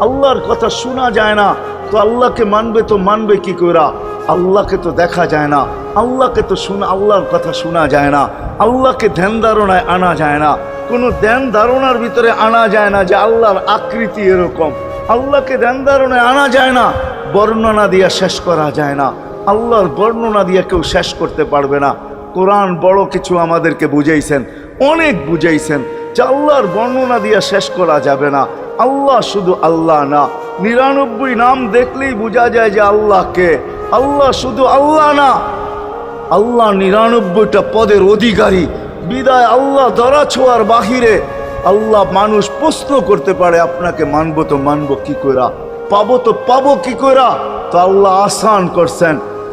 আল্লাহর কথা শোনা যায় না। তো আল্লাহকে মানবে, তো মানবে কি করা আল্লাহকে তো দেখা যায় না। আল্লাহকে তো শোনা আল্লাহর কথা শোনা যায় না। আল্লাহকে ধ্যান ধারণায় আনা যায় না। কোনো ধ্যান ধারণার ভিতরে আনা যায় না যে আল্লাহর আকৃতি এরকম। আল্লাহকে ধ্যান ধারণায় আনা যায় না। বর্ণনা দিয়া শেষ করা যায় না। আল্লাহর বর্ণনা দিয়ে কেউ শেষ করতে পারবে না। কোরআন বড় কিছু আমাদেরকে বুঝাইছেন, অনেক বুঝাইছেন। আল্লাহর বর্ণনা দিয়ে শেষ করা যাবে না। আল্লাহ শুধু আল্লাহ না। নিরানব্বই নাম দেখলেই বোঝা যায় যে আল্লাহকে আল্লাহ শুধু আল্লাহ না। আল্লাহ নিরানব্বইটা পদের অধিকারী। বিদায় আল্লাহ ধরা ছোঁয়ার বাহিরে। আল্লাহ মানুষ প্রশ্ন করতে পারে, আপনাকে মানবো তো মানবো কি করা পাবো তো পাবো কি করা তো আল্লাহ আসান করছেন।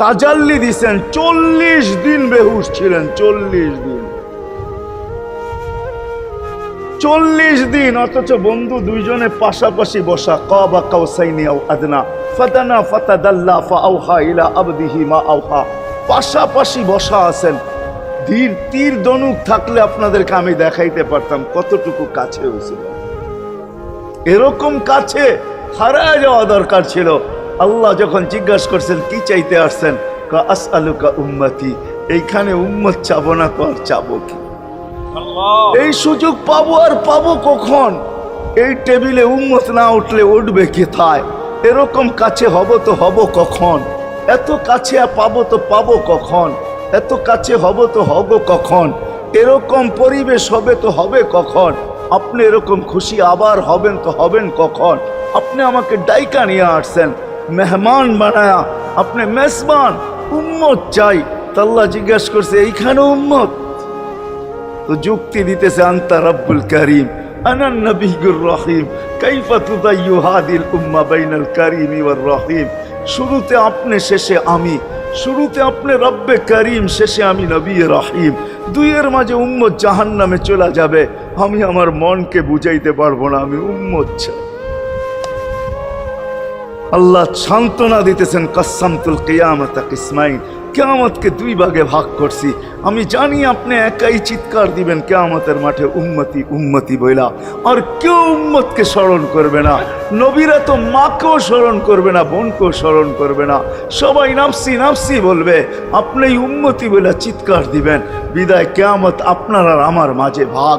তাজাল্লি দিছেন। চল্লিশ দিন বেহুশ ছিলেন, চল্লিশ দিন। চল্লিশ দিন অথচ বন্ধু দুইজনে পাশাপাশি বসা, কাবা কাউসাইনি আও আদনা। ফাতানা ফাতাদাল্লা ইলা আবদিহি মা আউহা। পাশাপাশি বসা আছেন। ধীর তীর দনুক থাকলে আপনাদেরকে আমি দেখাইতে পারতাম কতটুকু কাছে হয়েছিল। এরকম কাছে হারায় যাওয়া দরকার ছিল। আল্লাহ যখন জিজ্ঞাসা করছেন কি চাইতে আসছেন? আস আলুকা উম্মতি। এইখানে উম্মত চাবো না তো আর চাবো কি? এই সুযোগ পাবো আর পাবো কখন? এই টেবিলে উম্মত না উঠলে উঠবে কোথায়? এরকম কাছে হব তো হব কখন? এত কাছে পাবো তো পাবো কখন? এত কাছে হব তো হব কখন? এরকম পরিবেশ হবে তো হবে কখন? আপনি এরকম খুশি আবার হবেন তো হবেন কখন? আপনি আমাকে ডাইকা নিয়ে আসছেন। মেহমান বানায়া আপনি মেসমান উম্মত চাই। তাল্লা জিজ্ঞাসা করছে, এইখানে উম্মত? তো যুক্তি দিতেছে, আন্তা রব্বুল করিম শুরুতে আপনি, শেষে আমি। শুরুতে আপনি, রব্বে করিম, শেষে আমি নবী দুইয়ের মাঝে চলে যাবে। আমি আমার মনকে বুঝাইতে পারব না, আমি উম্মত চাই। আল্লাহ সান্ত্বনা দিতেছেন কাসামতুল কেয়ামত ইসমাইল কেয়ামতকে দুই ভাগে ভাগ করছি। আমি জানি আপনি একাই চিৎকার দিবেন, কেয়ামতের মাঠে উম্মতি উম্মতি বইলা। আর কেউ উম্মতকে স্মরণ করবে না। নবীরা তো মাকেও স্মরণ করবে না, বোনকেও স্মরণ করবে না। সবাই নাফসি নাফসি বলবে, আপনি উম্মতি বইলা চিৎকার দিবেন। বিদায় কেয়ামত আপনার আর আমার মাঝে ভাগ।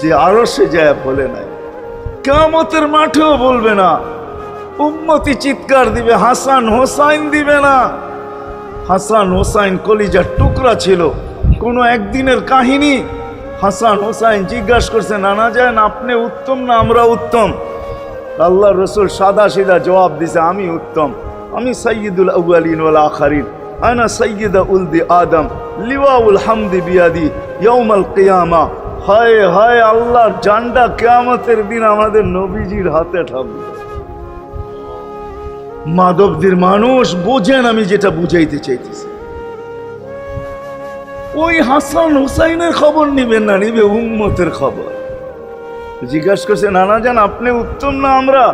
যে আরও সে যায় বলে নাই। কেমতের মাঠেও বলবে না। উম্মতি চিৎকার দিবে, হাসান হোসাইন দিবে না। হাসান হোসাইন কলিজার টুকরা ছিল, কোনো একদিনের কাহিনী। হাসান হোসাইন জিজ্ঞাসা করছে, নানা যান আপনি উত্তম না আমরা উত্তম? আল্লাহ রসুল সাদা সিধা জবাব দিছে, আমি উত্তম। আমি সৈয়দুল আউয়ালিন ওয়াল আখারিন। আনা সৈয়দ উলদি আদম। লিওয়াউল হামদি বিয়াদি। ইয়ৌমাল কিয়ামা। হায় হায় আল্লাহর জান্ডা কেয়ামতের দিন আমাদের নবীজির হাতে থাকবে মাধবদের মানুষ বোঝেন আমি যেটা বুঝাইতে চাইতেছি। ওই হাসান হুসাইনের খবর নিবেন না, নিবে উম্মতের খবর। জিজ্ঞাসা করছে, নানা জান, আপনি উত্তম না আমরা?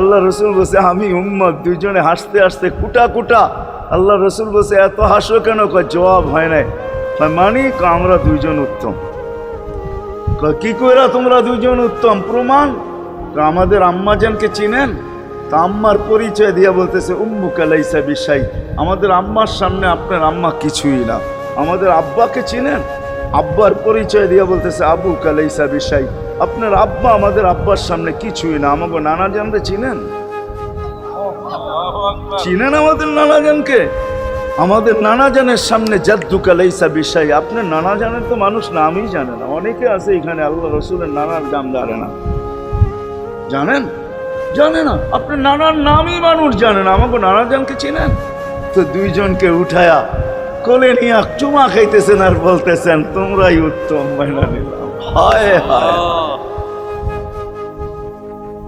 আল্লাহ রসুল বসে আমি উম্মত, দুইজনে হাসতে হাসতে কুটা কুটা। আল্লাহ রসুল বসে এত হাসো কেন? জবাব হয় নাই। কয় মানি কয় আমরা দুইজন উত্তম। কি কইরা তোমরা দুজন উত্তম? প্রমাণ? আমাদের আম্মাজানকে চিনেন তা আম্মার পরিচয় দিয়া বলতেছে উম্মু কালাইসা বিশাই। আমাদের আম্মার সামনে আপনার আম্মা কিছুই না। আমাদের আব্বাকে চিনেন? আব্বার পরিচয় দিয়া বলতেছে আবু কালাইসা বিশাই। আপনার আব্বা আমাদের আব্বার সামনে কিছুই না। আমাকে নানা জানতে চিনেন? চিনেন আমাদের নানা জানকে? আমাদের নানা জানের সামনে জাদ্দু কালাইসা বিষয় আপনার নানা জানের তো মানুষ নামই জানে না। অনেকে আছে এখানে, আল্লাহ রসুলের নানার দাম জানে না। জানেন? জানে না। আপনার নানার নামই মানুষ জানে না। আমাকে নানা জানকে চিনেন? তো দুইজনকে উঠায়া কোলে নিয়ে চুমা খাইতেছেন আর বলতেছেন, তোমরাই উত্তম মাইনা নিলাম। হায় হায়।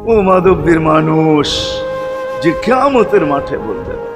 ও মাধবদের মানুষ, যে কেয়ামতের মাঠে বলবেন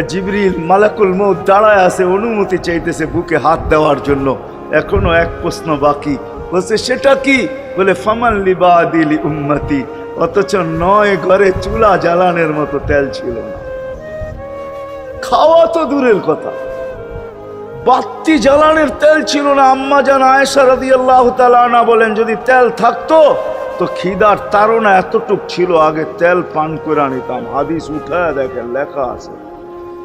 জিবরিল, মালাকুল মৌ দাঁড়ায় আছে, অনুমতি চাইতেছে বুকে হাত দেওয়ার জন্য। এখনও এক প্রশ্ন বাকি। বলছে, সেটা কি? বলে, ফামান লিবা দিলি উম্মতি। অথচ নয় ঘরে চুলা জ্বালানের মতো তেল ছিল না। খাওয়া তো দূরের কথা। বাত্তি জ্বালানের তেল ছিল না। আম্মা জান আয়েশা রাদিয়াল্লাহু তাআলা আনহা বলেন, যদি তেল থাকতো, তো খিদার তারা এতটুক ছিল, আগে তেল পান করে নিতাম। হাদিস উঠায় দেখেন, লেখা আছে।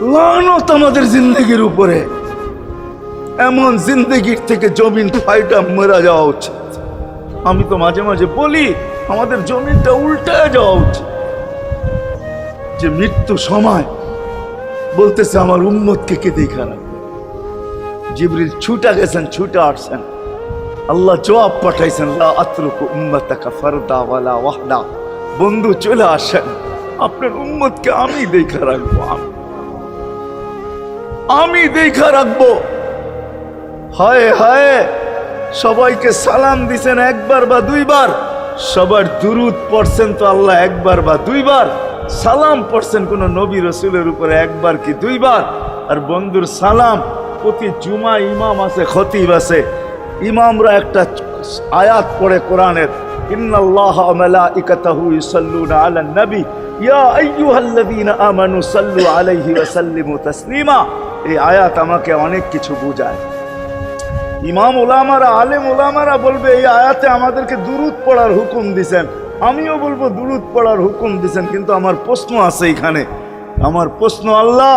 লানত আমাদের জিন্দগির উপরে। এমন জিন্দগির থেকে জমিন ফাইটা মরা যাওয়া উচিত। আমি তো মাঝে মাঝে বলি, আমাদের জমিনটা উল্টায় যাওয়া উচিত। যে মৃত্যু সময় বলতেছে, আমার উম্মতকে কে দেখা রাখবে জিবরিল ছুটা গেছেন, ছুটা আসছেন। আল্লাহ জবাব পাঠাইছেন বন্ধু চলে আসেন, আপনার উম্মতকে আমি দেখা রাখব, আমি আমি দেখা রাখব। হায় হায়, সবাইকে সালাম দিছেন একবার বা দুইবার। সবার দুরুদ পড়ছেন তো আল্লাহ একবার বা দুইবার। সালাম পড়ছেন কোন নবী রসুলের উপরে একবার কি দুইবার? আর বন্ধুর সালাম, প্রতি জুমা ইমাম আছে, খতিব আছে। ইমামরা একটা আয়াত পড়ে কোরআনের, ইন্নাল্লাহ আলান নবী ইয়া আইয়ুহাল্লাযীনা আমানু সাল্লু আলাইহি ওয়া সাল্লিমু তাসলিমা। এই আয়াত আমাকে অনেক কিছু বোঝায়। ইমাম ওলামারা আলেম ওলামারা বলবে, এই আয়াতে আমাদেরকে দুরুদ পড়ার হুকুম দিছেন। আমিও বলব, দুরুদ পড়ার হুকুম দিছেন, কিন্তু আমার প্রশ্ন আছে এখানে। আমার প্রশ্ন আল্লাহ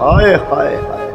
হায় হায় হায়